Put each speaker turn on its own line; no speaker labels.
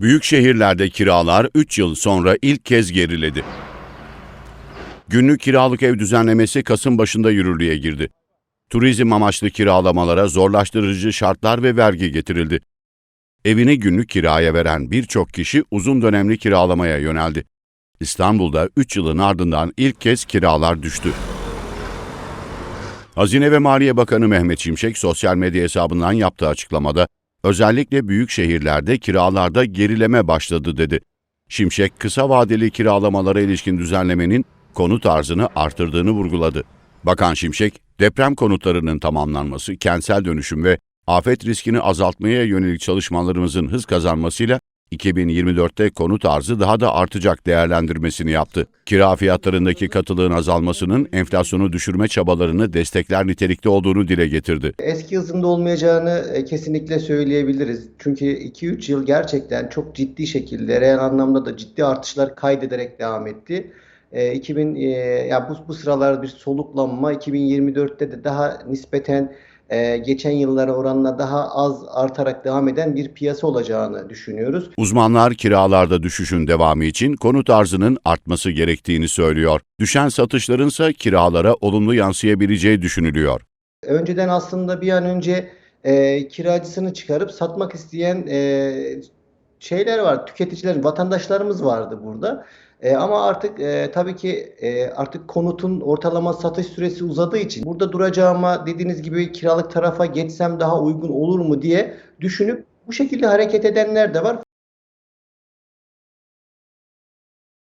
Büyük şehirlerde kiralar 3 yıl sonra ilk kez geriledi. Günlük kiralık ev düzenlemesi Kasım başında yürürlüğe girdi. Turizm amaçlı kiralamalara zorlaştırıcı şartlar ve vergi getirildi. Evini günlük kiraya veren birçok kişi uzun dönemli kiralamaya yöneldi. İstanbul'da 3 yılın ardından ilk kez kiralar düştü. Hazine ve Maliye Bakanı Mehmet Şimşek sosyal medya hesabından yaptığı açıklamada özellikle büyük şehirlerde kiralarda gerileme başladı dedi. Şimşek kısa vadeli kiralamalara ilişkin düzenlemenin konut arzını artırdığını vurguladı. Bakan Şimşek, deprem konutlarının tamamlanması, kentsel dönüşüm ve afet riskini azaltmaya yönelik çalışmalarımızın hız kazanmasıyla 2024'te konut arzı daha da artacak değerlendirmesini yaptı. Kira fiyatlarındaki katılığın azalmasının enflasyonu düşürme çabalarını destekler nitelikte olduğunu dile getirdi.
Eski hızında olmayacağını e, kesinlikle söyleyebiliriz. Çünkü 2-3 yıl gerçekten çok ciddi şekilde reel anlamda da ciddi artışlar kaydederek devam etti. E, 2000 e, ya bu bu sıralar bir soluklanma 2024'te de daha nispeten e, geçen yıllara oranla daha az artarak devam eden bir piyasa olacağını düşünüyoruz.
Uzmanlar kiralarda düşüşün devamı için konut arzının artması gerektiğini söylüyor. Düşen satışlarınsa kiralara olumlu yansıyabileceği düşünülüyor.
Önceden aslında bir an önce e, kiracısını çıkarıp satmak isteyen e, şeyler var. Tüketiciler, vatandaşlarımız vardı burada. E, ama artık e, tabii ki e, artık konutun ortalama satış süresi uzadığı için burada duracağıma dediğiniz gibi kiralık tarafa geçsem daha uygun olur mu diye düşünüp bu şekilde hareket edenler de var.